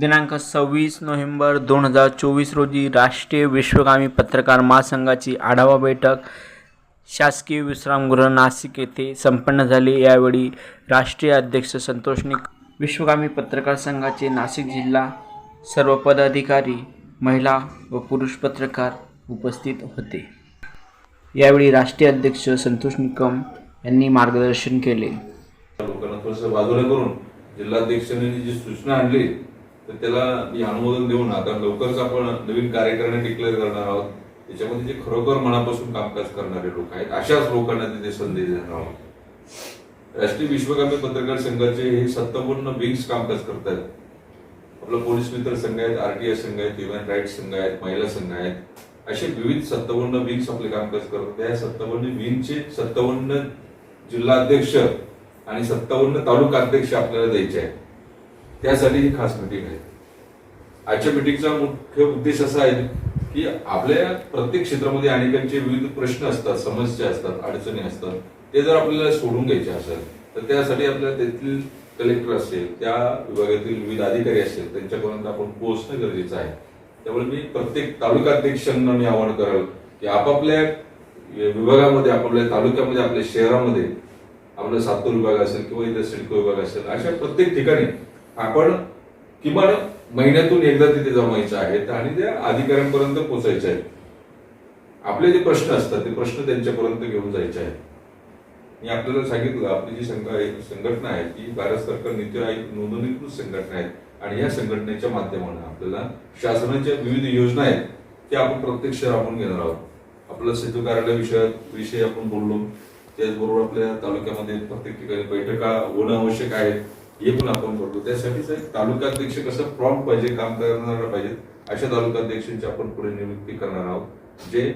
दिनांक सव्वीस नोव्हेंबर दोन हजार चोवीस रोजी राष्ट्रीय विश्वगामी पत्रकार महासंघाची आढावा बैठक शासकीय विश्रामगृह नाशिक येथे संपन्न झाली. यावेळी राष्ट्रीय अध्यक्ष संतोष निक विश्वगामी पत्रकार संघाचे नाशिक जिल्हा सर्व पदाधिकारी महिला व पुरुष पत्रकार उपस्थित होते. यावेळी राष्ट्रीय अध्यक्ष संतोष निकम यांनी मार्गदर्शन केले. लोकांना थोडंसं बाजूला करून जिल्हाध्यक्षांनी जी सूचना आणली तर त्याला मी अनुमोदन देऊन आता लवकरच आपण नवीन कार्यकारिणी डिक्लेअर करणार आहोत. त्याच्यामध्ये जे खरोखर मनापासून कामकाज करणारे लोक आहेत अशाच लोकांना तिथे संधी देणार आहोत. राष्ट्रीय विश्वकामी पत्रकार संघाचे हे सत्तावन्न विंग्स कामकाज करतात. आपला पोलीस मित्र संघ आहेत आरटीआय संघ आहेत ह्युमन राईट्स संघ आहेत महिला संघ आहेत. असे विविध सत्तावन्न विंग्स आपले कामकाज करतात. त्या सत्तावन्न विंगचे सत्तावन्न जिल्हाध्यक्ष आणि सत्तावन्न तालुका अध्यक्ष आपल्याला द्यायचे आहेत. त्यासाठी ही खास मीटिंग आहे. आजच्या मीटिंगचा मुख्य उद्देश असा आहे की आपल्या प्रत्येक क्षेत्रामध्ये अनेकांचे विविध प्रश्न असतात समस्या असतात अडचणी असतात. ते जर आपल्याला सोडून घ्यायचे असेल तर त्यासाठी आपल्याला तेथील कलेक्टर असेल त्या विभागातील विविध अधिकारी असेल त्यांच्यापर्यंत आपण पोहोचणं गरजेचं आहे. त्यामुळे मी प्रत्येक तालुका अध्यक्षांना मी आवाहन करेल की आपापल्या विभागामध्ये आपापल्या तालुक्यामध्ये आपल्या शहरामध्ये आपला सातूर विभाग असेल किंवा इतर सिडको विभाग असेल अशा प्रत्येक ठिकाणी आपण किमान महिन्यातून एकदा तिथे जमायचे आहे आणि त्या अधिकाऱ्यांपर्यंत पोचायचे आहेत. आपले जे प्रश्न असतात ते प्रश्न त्यांच्यापर्यंत घेऊन जायचे आहेत. मी आपल्याला सांगितलं आपली जी संघ संघटना आहे ती भारत सरकार नीती आयोग नोंदणीकृत संघटना आहे. आणि या संघटनेच्या माध्यमाने आपल्याला शासनाच्या विविध योजना आहेत त्या आपण प्रत्यक्ष राबवून घेणार आहोत. आपलं सेतू कार्यालय विषय विषयी आपण बोललो. त्याचबरोबर आपल्या तालुक्यामध्ये प्रत्येक ठिकाणी बैठका होणं आवश्यक आहे हे पण आपण करतो त्यासाठीच एक तालुकाध्यक्ष कसं प्रॉम्प्ट पाहिजे काम करणारा पाहिजे अशा तालुकाध्यक्षांची आपण पुढे नियुक्ती करणार आहोत जे